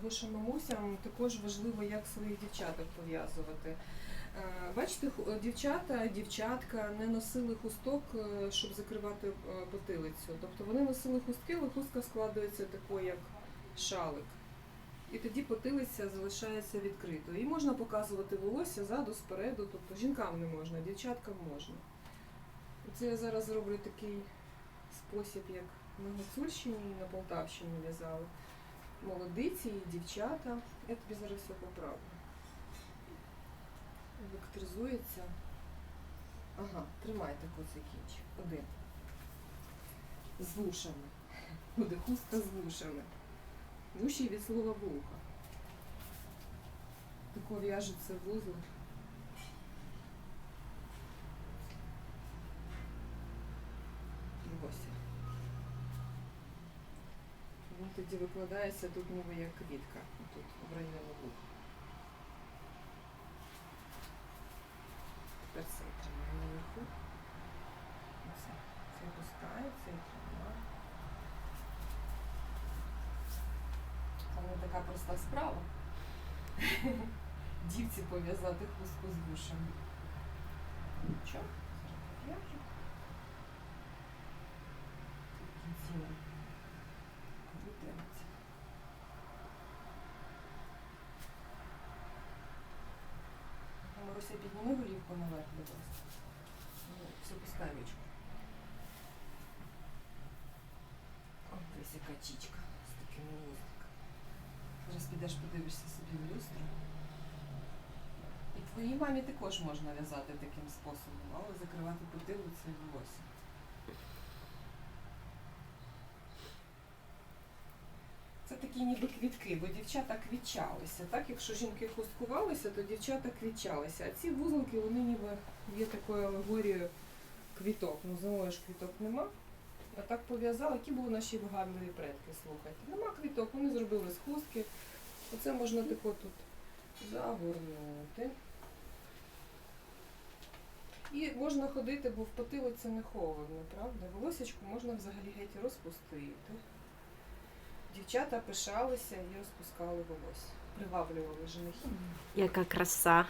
Тому що мамусям також важливо, як своїх дівчаток пов'язувати. Е, Бачите, дівчата, дівчатка не носили хусток, е, щоб закривати е, потилицю. Тобто вони носили хустки, але хустка складується такою, як шалик. І тоді потилиця залишається відкритою. І можна показувати волосся ззаду, спереду. Тобто жінкам не можна, дівчаткам можна. Це я зараз зроблю такий спосіб, як на Гуцульщині і на Полтавщині в'язали молодиці і дівчата. Я тобі зараз все поправлю. Електризується. Ага, тримай таку оцей кінчик. Один. З вушами. Буде хустка з вушами. Вуші від слова вуха. Тако в'яжеться вузол. Волосся. Він тоді викладається тут ніби як квітка, тут в районі вуха. Тепер цей тримає наверху. Оце. Цей пускається і тримає. Це не така проста справа. Дівці пов'язати хустку з вушами. Нічого, зараз пов'яжу. Кінці Маруся, підніми голівку наверх, будь ласка. Ну, Все, пускай ручку. Ось яка чічка з такими вузликами. Зараз підеш подивишся собі в люстру. І твоїй мамі також можна в'язати таким способом, але закривати потилицю і волосся. Це такі ніби квітки, бо дівчата квітчалися. Так, якщо жінки хусткувалися, то дівчата квітчалися. А ці вузлики, вони ніби є такою алегорією квіток. Ну, зимою ж квіток нема. А так пов'язали, які були наші вигадливі предки, слухайте. Нема квіток, вони зробили з хустки. Оце можна тако тут загорнути. І можна ходити, бо в потилиці не холодно, правда? Волосечку можна взагалі геть розпустити. Дівчата пишалися і розпускали волосся, приваблювали женихів. Яка краса.